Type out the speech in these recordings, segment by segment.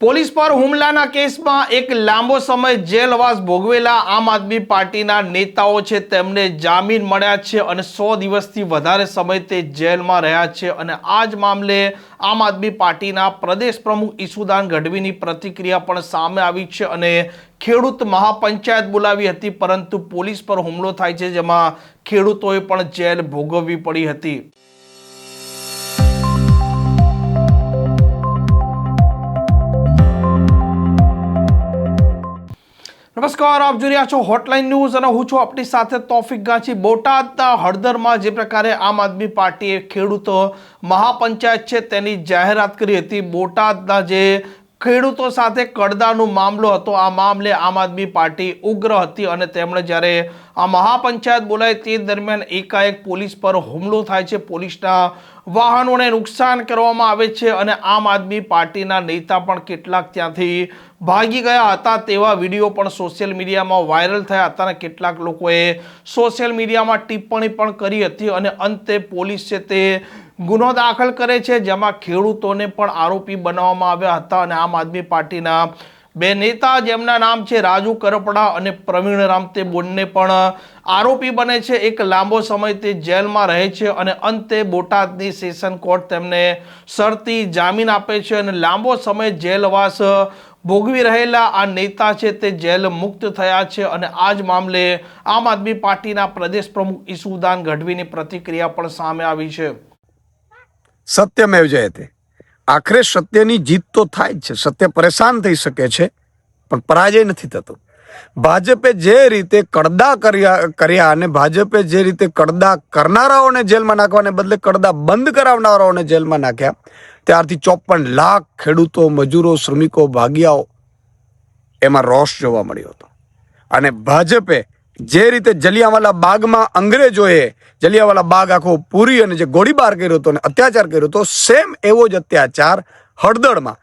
Police પર હુમલાના કેસમાં એક લાંબો સમય જેલવાસ ભોગવેલા આમ આદમી પાર્ટીના નેતાઓ છે, તેમને જામીન મળ્યા છે અને સો દિવસથી વધારે સમય તે જેલમાં રહ્યા છે અને આ જ મામલે આમ આદમી પાર્ટીના પ્રદેશ પ્રમુખ ઈસુદાન ગઢવીની પ્રતિક્રિયા પણ સામે આવી છે અને ખેડૂત મહાપંચાયત બોલાવી હતી, પરંતુ પોલીસ પર હુમલો થાય છે, જેમાં ખેડૂતોએ પણ જેલ ભોગવવી પડી હતી. નમસ્કાર, આપ જોઈ રહ્યા છો હોટલાઇન ન્યૂઝ અને હું છું આપણી સાથે તોફિક ગાંચી બોટાદના હળદરમાં જે પ્રકારે આમ આદમી પાર્ટીએ ખેડૂતો મહાપંચાયત છે તેની જાહેરાત કરી હતી. બોટાદના જે ખેડૂતો સાથે કડદાનો મામલો હતો. આ મામલે આમ આદમી પાર્ટી ઉગ્ર હતી અને તેમણે જ્યારે આ મહાપંચાયત બોલાય તે દરમિયાન એકાએક પોલીસ પર હુમલો થાય છે. પોલીસના વાહનોને નુકસાન કરવામાં આવે છે અને આમ આદમી પાર્ટીના નેતા પણ કેટલાક ત્યાંથી ભાગી ગયા હતા તેવા વીડિયો પણ સોશિયલ મીડિયામાં વાયરલ થયા હતા અને કેટલાક લોકોએ સોશિયલ મીડિયામાં ટિપ્પણી પણ કરી હતી અને અંતે પોલીસે તે ગુનો દાખલ કરે છે, જેમાં ખેડૂતોને પણ આરોપી બનાવવામાં આવ્યા હતા અને આમ આદમી પાર્ટીના બે નેતા, જેમના નામ છે રાજુ કરપડા અને પ્રવીણ રામ, તે બંને પણ આરોપી બને છે. એક લાંબો સમય તે જેલમાં રહે છે અને અંતે બોટાદની સેશન કોર્ટ તેમને શરતી જામીન આપે છે અને લાંબો સમય જેલવાસ ભોગવી રહેલા આ નેતા છે તે જેલ મુક્ત થયા છે અને આ જ મામલે આમ આદમી પાર્ટીના પ્રદેશ પ્રમુખ ઈસુદાન ગઢવીની પ્રતિક્રિયા પણ સામે આવી છે. સત્યમેવ જયતે. આખરે સત્યની જીત તો થાય જ છે. સત્ય પરેશાન થઈ શકે છે, પણ પરાજય નથી થતો. ભાજપે જે રીતે કડદા કર્યા કર્યા અને ભાજપે જે રીતે કડદા કરનારાઓને જેલમાં નાખવાને બદલે કડદા બંધ કરાવનારાઓને જેલમાં નાખ્યા, ત્યારથી ચોપન લાખ ખેડૂતો, મજૂરો, શ્રમિકો, ભાગિયાઓ એમાં રોષ જોવા મળ્યો હતો. અને ભાજપે જે રીતે જલિયાવાલા બાગમાં અંગ્રેજોએ જલિયાવાલા બાગ આખો પૂરી અને જે ગોળીબાર કર્યો હતો અને અત્યાચાર કર્યો હતો સેમ એવો જ અત્યાચાર હળદરમાં.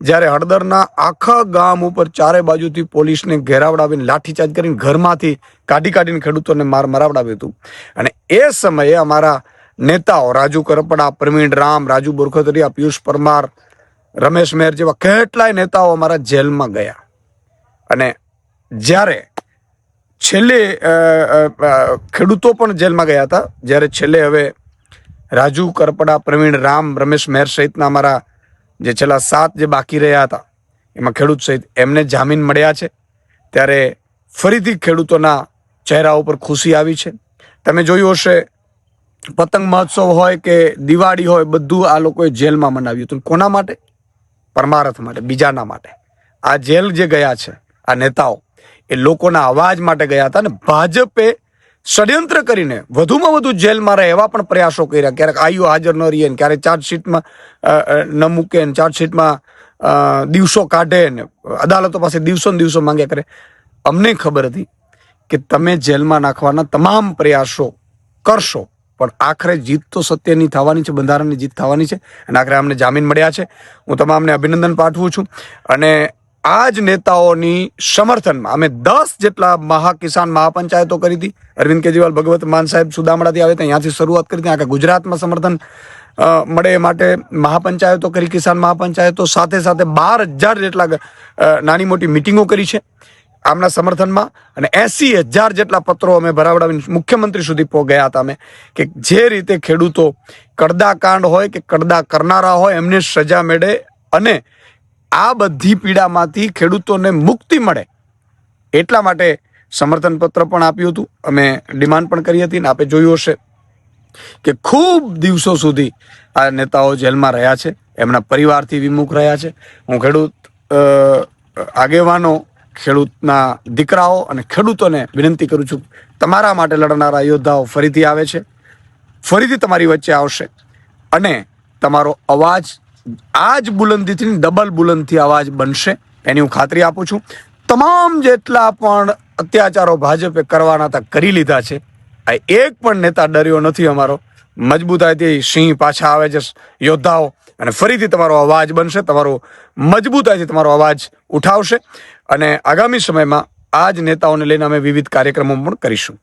જ્યારે હળદરના આખા ગામ ઉપર ચારે બાજુથી પોલીસને ઘેરાવડાવીને લાઠીચાર્જ કરીને ઘરમાંથી કાઢી કાઢીને ખેડૂતોને માર મરાવડાવ્યું હતું. અને એ સમયે અમારા નેતાઓ, રાજુ કરપડા, પ્રવીણ રામ, રાજુ બોરખતરિયા, પિયુષ પરમાર, રમેશ મેર જેવા કેટલાય નેતાઓ અમારા જેલમાં ગયા. અને જ્યારે છેલ્લે ખેડૂતો પણ જેલમાં ગયા હતા. જ્યારે છેલ્લે હવે રાજુ કરપડા, પ્રવીણ રામ, રમેશ મેર સહિતના અમારા જે છેલ્લા સાત જે બાકી રહ્યા હતા, એમાં ખેડૂત સહિત એમને જામીન મળ્યા છે. ત્યારે ફરીથી ખેડૂતોના ચહેરા ઉપર ખુશી આવી છે. તમે જોયું હશે, પતંગ મહોત્સવ હોય કે દિવાળી હોય, બધું આ લોકોએ જેલમાં મનાવ્યું હતું. કોના માટે? પરમારથ માટે, બીજાના માટે. આ જેલ જે ગયા છે, આ નેતાઓ એ લોકોના અવાજ માટે ગયા હતા અને ભાજપે ષડયંત્ર કરીને વધુમાં વધુ જેલમાં રહે એવા પણ પ્રયાસો કર્યા. ક્યારેક આયુ હાજર ન રહીએ ને ક્યારેક ચાર્જશીટમાં ન મૂકે ને ચાર્જશીટમાં દિવસો કાઢે ને અદાલતો પાસે દિવસો ને દિવસો માંગ્યા કરે. અમને ખબર હતી કે તમે જેલમાં નાખવાના તમામ પ્રયાસો કરશો, પણ આખરે જીત તો સત્યની થવાની છે, બંધારણની જીત થવાની છે અને આખરે અમને જામીન મળ્યા છે. હું તમામને અભિનંદન પાઠવું છું અને આ જ નેતાઓની સમર્થનમાં અમે દસ જેટલા મહાકિસાન મહાપંચાયતો કરી હતી. અરવિંદ કેજરીવાલ, ભગવત માન સાહેબ સુદામડાથી આવે ત્યાં ત્યાંથી શરૂઆત કરી હતી. આખા ગુજરાતમાં સમર્થન મળે એ માટે મહાપંચાયતો કરી, કિસાન મહાપંચાયતો સાથે સાથે બાર હજાર જેટલા નાની મોટી મિટિંગો કરી છે આમના સમર્થનમાં. અને એસી હજાર જેટલા પત્રો અમે ભરાવડાવીને મુખ્યમંત્રી સુધી ગયા હતા અમે કે જે રીતે ખેડૂતો કડદા કાંડ હોય કે કડદા કરનારા હોય એમને સજા મેળે અને આ બધી પીડામાંથી ખેડૂતોને મુક્તિ મળે. એટલા માટે સમર્થન પત્ર પણ આપ્યું હતું. અમે ડિમાન્ડ પણ કરી હતી ને આપે જોયું હશે કે ખૂબ દિવસો સુધી આ નેતાઓ જેલમાં રહ્યા છે, એમના પરિવારથી વિમુખ રહ્યા છે. હું ખેડૂત આગેવાનો, ખેડૂતના દીકરાઓ અને ખેડૂતોને વિનંતી કરું છું, તમારા માટે લડનારા યોદ્ધાઓ ફરીથી આવે છે. ફરીથી તમારી વચ્ચે આવશે અને તમારો અવાજ આ જ બુલંદીથી ડબલ બુલંદથી અવાજ બનશે, એની હું ખાતરી આપું છું. તમામ જેટલા પણ અત્યાચારો ભાજપે કરવાના હતા, કરી લીધા છે. આ એક પણ નેતા ડર્યો નથી અમારો. મજબૂતાઈથી સિંહ પાછા આવે છે, યોદ્ધાઓ. અને ફરીથી તમારો અવાજ બનશે, તમારો મજબૂતાઈથી તમારો અવાજ ઉઠાવશે. અને આગામી સમયમાં આ જ નેતાઓને લઈને અમે વિવિધ કાર્યક્રમો પણ કરીશું.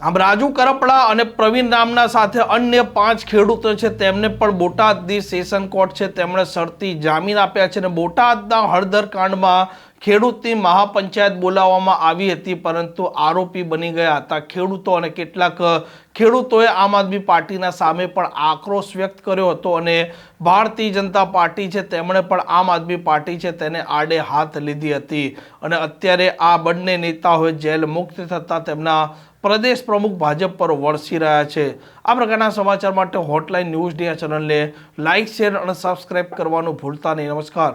આમ રાજુ કરપડા અને પ્રવીણ નામના સાથે અન્ય પાંચ ખેડૂતો છે. તેમને પણ બોટાદની સેશન કોર્ટ છે. તેમણે શરતી જામીન આપ્યા છે અને બોટાદના હળદર કાંડમાં ખેડૂતની મહાપંચાયત બોલાવવામાં આવી હતી, પરંતુ આરોપી બની ગયા હતા. ખેડૂતો અને કેટલાક ખેડૂતોએ આમ આદમી પાર્ટીના સામે પણ આક્રોશ વ્યક્ત કર્યો હતો અને ભારતીય જનતા પાર્ટી છે, તેમણે પણ આમ આદમી પાર્ટી છે, તેને આડે હાથ લીધી હતી. અને અત્યારે આ બંને નેતાઓએ જેલ મુક્ત થતાં તેમના પ્રદેશ પ્રમુખ ભાજપ પર વરસી રહ્યા છે. આ પ્રકારના સમાચાર માટે હોટલાઇન ન્યૂઝ ડે ચેનલને લાઇક શેર અને સબસ્ક્રાઇબ કરવાનું ભૂલતા નહીં. નમસ્કાર.